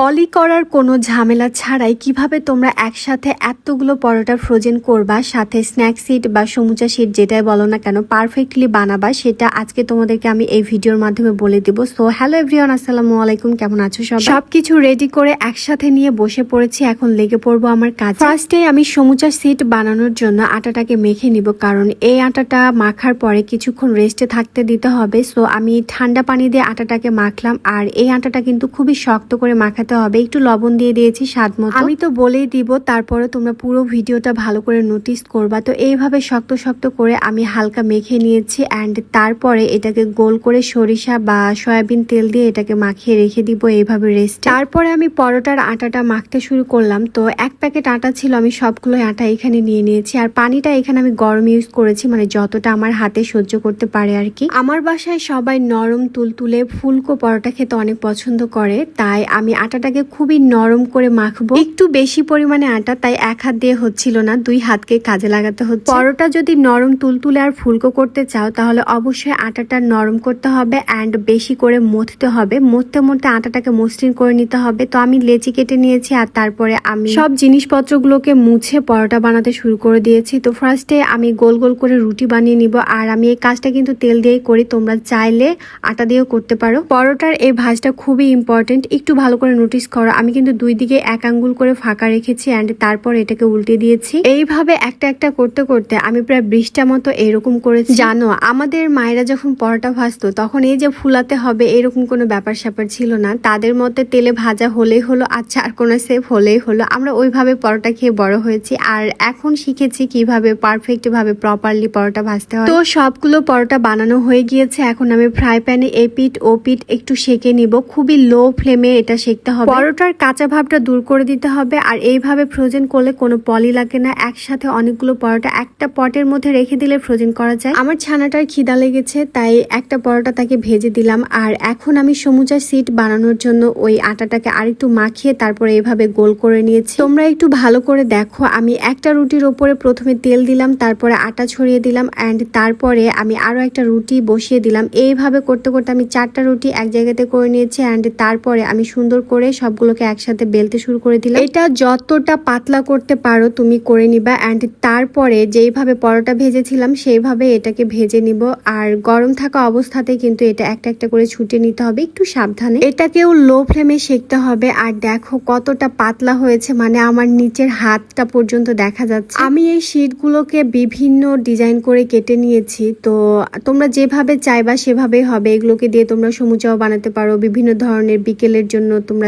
পলি করার কোনো ঝামেলা ছাড়াই কীভাবে তোমরা একসাথে এতগুলো পরোটা ফ্রোজেন করবা সাথে স্ন্যাক সিট বা সমুচা সিট যেটাই বলো না কেন পারফেক্টলি বানাবা সেটা আজকে তোমাদেরকে আমি এই ভিডিওর মাধ্যমে বলে দিব। সো হ্যালো এভরিওয়ান আসসালামু আলাইকুম কেমন আছো সব সবকিছু রেডি করে একসাথে নিয়ে বসে পড়েছি এখন লেগে পড়ব আমার কাজ। ফার্স্টে আমি সমুচা সিট বানানোর জন্য আটাটাকে মেখে নিব কারণ এই আটাটা মাখার পরে কিছুক্ষণ রেস্টে থাকতে দিতে হবে। সো আমি ঠান্ডা পানি দিয়ে আটাটাকে মাখলাম আর এই আটাটা কিন্তু খুবই শক্ত করে মাখাতে হবে। একটু লবণ দিয়ে দিয়েছি স্বাদ মতো। আমি তো বলেই দিব, তারপরে তোমরা পুরো ভিডিওটা ভালো করে নোটিস করবা। তো এইভাবে শক্ত শক্ত করে আমি হালকা মেখে নিয়েছি অ্যান্ড তারপরে এটাকে গোল করে সরিষা বা সয়াবিন তেল দিয়ে এটাকে মাখিয়ে রেখে দিব এইভাবে রেস্ট তারপরে আমি পরোটার আটাটা মাখতে শুরু করলাম। তো এক প্যাকেট আটা ছিল, আমি সবগুলো আটা এখানে নিয়ে নিয়েছি। আর পানিটা এখানে আমি গরম ইউজ করেছি মানে যতটা আমার হাতে সহ্য করতে পারে আর কি। আমার বাসায় সবাই নরম তুলতুলে ফুলকো পরোটা খেতে অনেক পছন্দ করে, তাই আমি আটাটাকে খুবই নরম করে মাখবো। একটু বেশি পরিমাণে আটা, তাই এক হাত দিয়ে হচ্ছিল না, দুই হাতকে কাজে লাগাতে হচ্ছে। পরোটা যদি নরম তুলতুলে আর ফুলকো করতে চাও, তাহলে অবশ্যই আটাটা নরম করতে হবে অ্যান্ড বেশি করে মথতে হবে। মথতে মথতে আটাটাকে মসৃণ করে নিতে হবে। তো আমি লেচি কেটে নিয়েছি আর তারপরে আমি সব জিনিসপত্রগুলোকে মুছে পরোটা বানাতে শুরু করে দিয়েছি। তো ফার্স্টে আমি গোল গোল করে রুটি বানিয়ে নিব। আর আমি এই কাজটা কিন্তু তেল দিয়েই করি, তোমরা চাইলে আটা দিয়েও করতে পারো। পরোটার এই ভাজটা খুবই ইম্পর্টেন্ট একটু ভালো করে নোটিস করো, আমি কিন্তু দুই দিকে এক আঙ্গুল করে ফাঁকা রেখেছি অ্যান্ড তারপর এটাকে উল্টে দিয়েছি। এইভাবে একটা একটা করতে করতে আমি প্রায় বৃষ্টা মতো এরকম করেছি। জানো, আমাদের মায়েরা যখন পরোটা ভাজতো, তখন এই যে ফুলাতে হবে এরকম কোনো ব্যাপার স্যাপার ছিল না। তাদের মধ্যে তেলে ভাজা হলেই হলো আচ্ছা আর কোনো সেফ হলেই হলো। আমরা ওইভাবে পরোটা খেয়ে বড় হয়েছি আর এখন শিখেছি কীভাবে পারফেক্ট ভাবে প্রপারলি পরোটা ভাজতে হয়। তো সবগুলো পরোটা বানানো হয়ে গিয়েছে। এখন আমি ফ্রাই প্যানে এই পিঠ, ও পিঠ একটু সেকে নিব। খুবই লো ফ্লেমে এটা সেকতে হবে। পরোটার কাঁচা ভাবটা দূর করে দিতে হবে আর এইভাবে ফ্রোজেন করলে কোনো পলি লাগে না। একসাথে অনেকগুলো পরোটা একটা পটের মধ্যে রেখে দিলে ফ্রোজেন করা যায়। আমার ছানাটার খিদা লেগেছে, তাই একটা পরোটা তাকে ভেজে দিলাম। আর এখন আমি সমুচা সিট বানানোর জন্য ওই আটাটাকে আরেকটু মাখিয়ে তারপরে এইভাবে গোল করে নিয়েছি। তোমরা একটু ভালো করে দেখো, আমি একটা রুটির ওপরে প্রথমে তেল দিলাম, তারপরে আটা ছড়িয়ে দিলাম অ্যান্ড তারপরে আমি আরও একটা রুটি বসিয়ে দিলাম। এইভাবে করতে করতে আমি চারটা রুটি এক জায়গাতে করে নিয়েছি অ্যান্ড তারপরে আমি সুন্দর করে সবগুলোকে একসাথে বেলতে শুরু করে দিলাম। এটা যতটা পাতলা করতে পারো তুমি করে নিবা অ্যান্ড তারপরে যেইভাবে পরোটা ভেজেছিলাম সেইভাবে এটাকে ভেজে নিব। আর গরম থাকা অবস্থাতে কিন্তু এটা একটা একটা করে ছুটে নিতে হবে, একটু সাবধানে। এটাকেও লো ফ্লেমে সেকতে হবে আর দেখো কতটা পাতলা হয়েছে মানে আমার নিচের হাতটা পর্যন্ত দেখা যাচ্ছে। আমি এই শিটগুলোকে বিভিন্ন ডিজাইন করে কেটে নিয়েছি, তো তোমরা যেভাবে চাইবা সেভাবেই হবে। এগুলোকে দিয়ে তোমরা সমুচাও বানাতে পারো, বিভিন্ন ধরনের বিকেলের জন্য তোমরা